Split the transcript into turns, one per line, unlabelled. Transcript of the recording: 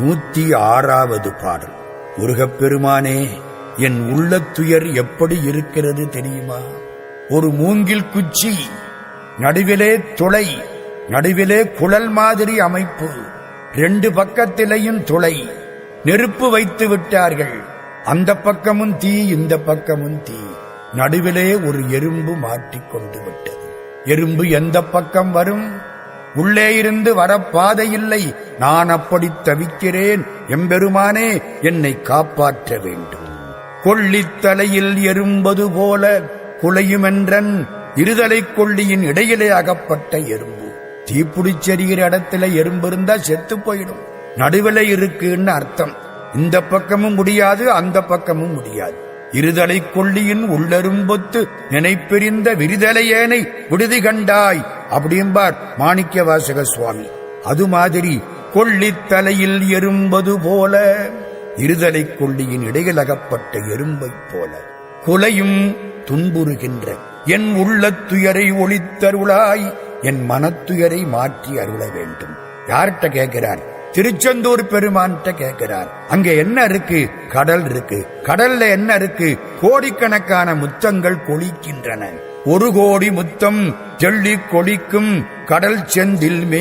நூத்தி ஆறாவது பாடல். முருகப்பெருமானே என் உள்ளத்துயர் எப்படி இருக்கிறது தெரியுமா? ஒரு மூங்கில் குச்சி நடுவிலே துளை நடுவிலே குழல் மாதிரி அமைப்பு ரெண்டு பக்கத்திலேயும் துளை நெருப்பு வைத்து விட்டார்கள். அந்த பக்கமும் தீ இந்த பக்கமும் தீ நடுவிலே ஒரு எறும்பு மாட்டிக்கொண்டு விட்டது. எறும்பு எந்த பக்கம் வரும்? உள்ளே இருந்து வர பாதை இல்லை நான் அப்படி தவிக்கிறேன். எம்பெருமானே என்னை காப்பாற்ற வேண்டும். கொள்ளித்தலையில் எறும்பது போல குலையுமென்றன். இருதலை கொள்ளியின் இடையிலே அகப்பட்ட எறும்பு. தீப்புடிச்செறிகிற இடத்துல எறும்பு இருந்தா செத்து போயிடும். நடுவில் இருக்குன்னு அர்த்தம். இந்த பக்கமும் முடியாது அந்த பக்கமும் முடியாது. இருதலை கொள்ளியின் உள்ளரும்பொத்து நினைப்பிரிந்த விரிதலையேனை விடுதி கண்டாய். அப்படிம்பார் மாணிக்க வாசக சுவாமி. அது மாதிரி கொள்ளித்தலையில் எறும்பது போல இருதலை கொள்ளியின் இடையில் அகப்பட்ட எறும்பைப் போல குலையும் துன்புறுகின்ற என் உள்ளத்துயரை ஒளித்தருளாய் என் மனத்துயரை மாற்றி அருள வேண்டும். யார்கிட்ட கேட்கிறார்? திருச்செந்தூர் பெருமான்கிட்ட கேட்கிறார். அங்க என்ன இருக்கு? கடல் இருக்கு. கடல்ல என்ன இருக்கு? கோடிக்கணக்கான முத்தங்கள் கொளிக்கின்றன. ஒரு கோடி முத்தம் ஜெள்ளி கொளிக்கும் கடல் செந்தில் மே